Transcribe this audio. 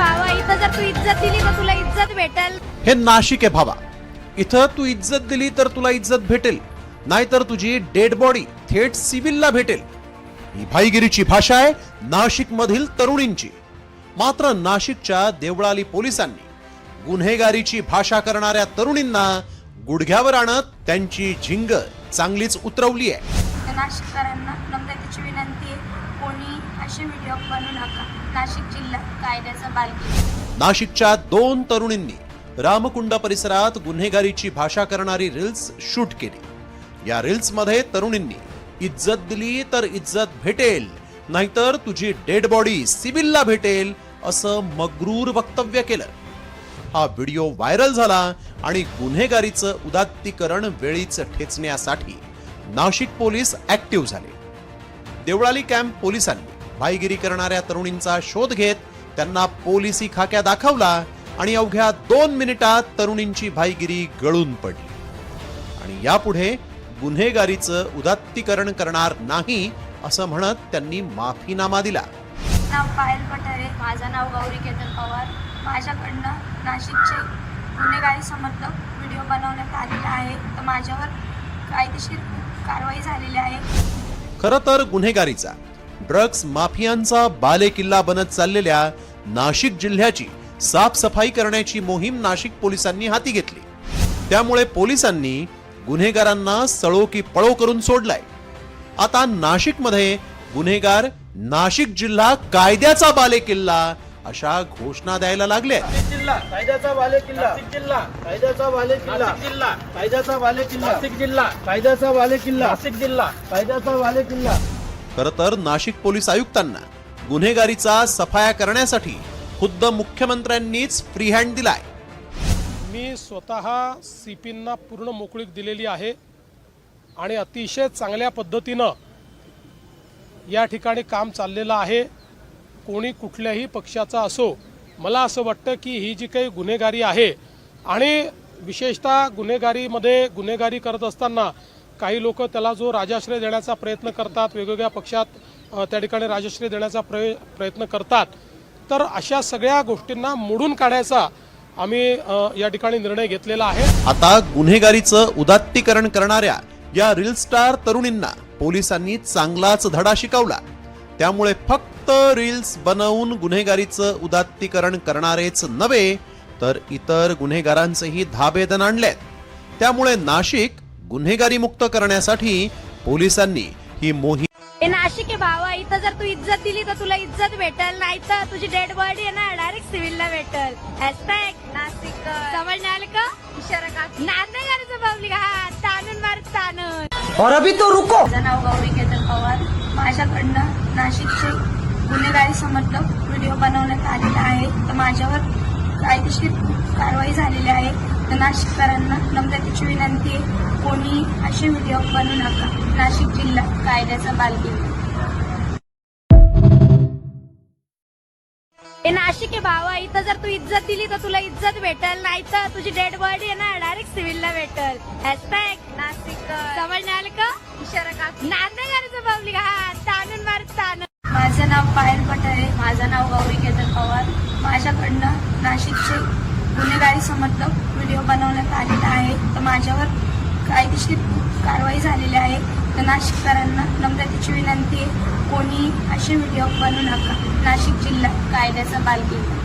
जर तू इज्जत दिली तर तुला इज्जत भेटेल. हे नाशिक आहे भावा. इथं तू इज्जत दिली तर तुला इज्जत भेटेल. नाहीतर तुझी डेड बॉडी थेट सिव्हिलला भेटेल. ही भाईगिरीची भाषा आहे नाशिक मधील तरुणींची. मात्र नाशिकच्या देवळाली पोलिसांनी गुन्हेगारीची भाषा करणाऱ्या तरुणींना गुडघ्यावर आणत त्यांची झिंग चांगलीच उतरवली आहे. नाशिककरांना नम्रतेची विनंती आहे. कोणी असे व्हिडिओ बनवू नका. नाशिक जिल्हा कायद्याचा बालकी नाशिकच्या दोन तरुणींनी रामकुंड परिसरात गुन्हेगारीची भाषा करणारी रील्स शूट केली. या रील्समध्ये तरुणींनी इज्जत दिली तर इज्जत भेटेल नाहीतर तुझी डेड बॉडी सिव्हिलला भेटेल असं मग्रूर वक्तव्य केलं. हा व्हिडिओ व्हायरल झाला आणि गुन्हेगारीचं उदात्तीकरण वेळीच ठेचण्यासाठी नाशिक पोलीस ऍक्टिव्ह झाले. देवळाली कॅम्प पोलिसांनी भाईगिरी करणाऱ्या तरुणींचा शोध घेत त्यांना पोलिसी खाक्या दाखवला आणि अवघ्या दोन मिनिटात तरुणींची भाईगिरी गळून पडली. आणि यापुढे गुन्हेगारीचं उदात्तीकरण करणार नाही असं म्हणत त्यांनी माफीनामा दिला. नाव पायल पठारे माझं नाव गौरी केतन पवार. माझ्याकडनं नाशिकचे गुन्हेगारी समर्थक व्हिडिओ बनवण्यात आलेला आहे तर माझ्यावर कायदेशीर कारवाई झालेली आहे. खरं तर गुन्हेगारीचा ड्रग्ज माफियांचा बालेकिल्ला बनत चाललेल्या नाशिक जिल्ह्याची साफसफाई करण्याची मोहीम नाशिक पोलिसांनी हाती घेतली. त्यामुळे पोलिसांनी गुन्हेगारांना सळो की पळो करून सोडलाय. आता नाशिकमध्ये गुन्हेगार नाशिक जिल्हा कायद्याचा बालेकिल्ला अशा घोषणा द्यायला लागले. नाशिक जिल्हा कायद्याचा किल्ला. नाशिक जिल्हा कायद्याचा किल्ला. नाशिक जिल्हा. कायद्याचा बाले किल्ला. नाशिक जिल्हा. कायद्याचा बाले किल्ला. नाशिक जिल्हा. कायद्याचा बाले किल्ला. खरं तर नाशिक पोलीस आयुक्तांना गुन्हेगारीचा सफाया करण्यासाठी खुद्द मुख्यमंत्र्यांनीच फ्री हँड दिलाय. मी स्वतः सी पींना पूर्ण मोकळीक दिलेली आहे आणि अतिशय चांगल्या पद्धतीनं या ठिकाणी काम चाललेलं आहे. कोणी कुठल्याही पक्षाचा असो मला असं वाटतं की ही जी काही गुन्हेगारी आहे आणि विशेषतः गुन्हेगारीमध्ये गुन्हेगारी करत असताना काही लोक त्याला जो राजाश्रय देण्याचा प्रयत्न करतात वेगवेगळ्या पक्षात त्या ठिकाणी राजाश्रय देण्याचा प्रय प्रयत्न करतात तर अशा सगळ्या गोष्टींना मोडून काढायचा आम्ही या ठिकाणी निर्णय घेतलेला आहे. आता गुन्हेगारीचं उदात्तीकरण करणाऱ्या या रील स्टार तरुणींना पोलिसांनी चांगलाच धडा शिकवला. त्यामुळे फक्त रील्स बनवून गुन्हेगारीचं उदात्तीकरण करणारेच नव्हे तर इतर गुन्हेगारांचेही धाबे दणाणलेत त्यामुळे नाशिक गुन्हेगारी मुक्त करण्यासाठी पोलिसांनी ही मोहीम हे नाशिक आहे भावा इथं जर तू इज्जत दिली तर तुला इज्जत भेटेल नाही तर तुझी डेड बॉडी आहे ना डायरेक्ट सिव्हिलला भेटेल. हॅशटॅग नाशिक समजणे आले का? इशारा का? नांदेगारचं पब्लिक हा ताणून मार ताणून और अभी तो रुको। माझं नाव गौरी केतन पवार. माझ्याकडनं नाशिकचे गुन्हेगारी समर्थक व्हिडिओ बनवण्यात आलेला आहे. तर माझ्यावर कायदेशीर कारवाई झालेली आहे. तर नाशिककरांना नम्रतेची विनंती आहे. कोणी असे व्हिडिओ बनवू नका. नाशिक जिल्हा कायद्याचा बालकी हे नाशिक आहे भावा इथं जर तू इज्जत दिली तर तुला इज्जत भेटेल. नाही तर तुझी डेड बॉडी आहे ना डायरेक्ट सिव्हिलला भेटेल. हॅशटॅग नाशिक समजणे आले का? इशारा का माझं नाव गौरी केतन पवार. माझ्याकडनं नाशिकचे गुन्हेगारी समर्थक व्हिडिओ बनवण्यात आलेला आहे. तर माझ्यावर कायदेशीर कारवाई झालेली आहे. तर नाशिककरांना नम्रतेची विनंती आहे. कोणी असे व्हिडिओ बनवू नका. नाशिक जिल्हा कायद्याचा बालकिल्ला